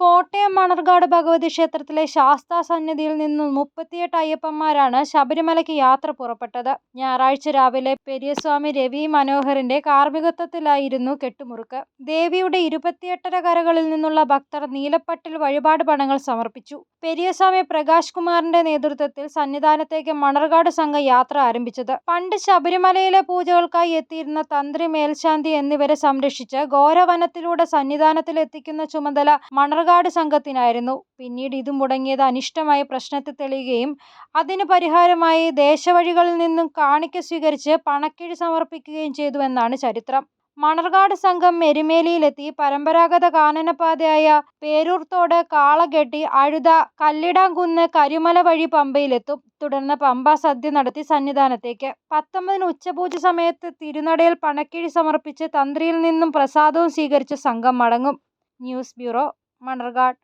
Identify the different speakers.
Speaker 1: കോട്ടയം മണർകാട് ഭഗവതി ക്ഷേത്രത്തിലെ ശാസ്താ സന്നിധിയിൽ നിന്ന് മുപ്പത്തിയെട്ട് അയ്യപ്പന്മാരാണ് ശബരിമലയ്ക്ക് യാത്ര പുറപ്പെട്ടത്. ഞായറാഴ്ച രാവിലെ പെരിയസ്വാമി രവി മനോഹറിന്റെ കാർമ്മികത്വത്തിലായിരുന്നു കെട്ടുമുറുക്ക്. ദേവിയുടെ ഇരുപത്തിയെട്ടര കരകളിൽ നിന്നുള്ള ഭക്തർ നീലപ്പട്ടിൽ വഴിപാട് പണങ്ങൾ സമർപ്പിച്ചു. പെരിയസ്വാമി പ്രകാശ് കുമാറിന്റെ നേതൃത്വത്തിൽ സന്നിധാനത്തേക്ക് മണർകാട് സംഘം യാത്ര ആരംഭിച്ചത്. പണ്ട് ശബരിമലയിലെ പൂജകൾക്കായി എത്തിയിരുന്ന തന്ത്രി, മേൽശാന്തി എന്നിവരെ സംരക്ഷിച്ച് ഘോരവനത്തിലൂടെ സന്നിധാനത്തിലെത്തിക്കുന്ന ചുമതല മണർകാട് സംഘത്തിനായിരുന്നു. പിന്നീട് ഇത് മുടങ്ങിയത് അനിഷ്ടമായ പ്രശ്നത്തെ തെളിയുകയും അതിന് പരിഹാരമായി ദേശവഴികളിൽ നിന്നും കാണിക്ക സ്വീകരിച്ച് പണക്കിഴി സമർപ്പിക്കുകയും ചെയ്തുവെന്നാണ് ചരിത്രം. മണർകാട് സംഘം എരുമേലിയിലെത്തി പരമ്പരാഗത കാനനപാതയായ പേരൂർത്തോട്, കാളകെട്ടി, അഴുത, കല്ലിടാംകുന്ന്, കരിമല വഴി പമ്പയിലെത്തും. തുടർന്ന് പമ്പ സദ്യ നടത്തി സന്നിധാനത്തേക്ക്. പത്തൊമ്പതിന് ഉച്ചപൂജ സമയത്ത് തിരുനടയിൽ പണക്കിഴി സമർപ്പിച്ച് തന്ത്രിയിൽ നിന്നും പ്രസാദവും സ്വീകരിച്ച് സംഘം മടങ്ങും. News bureau, Manarcad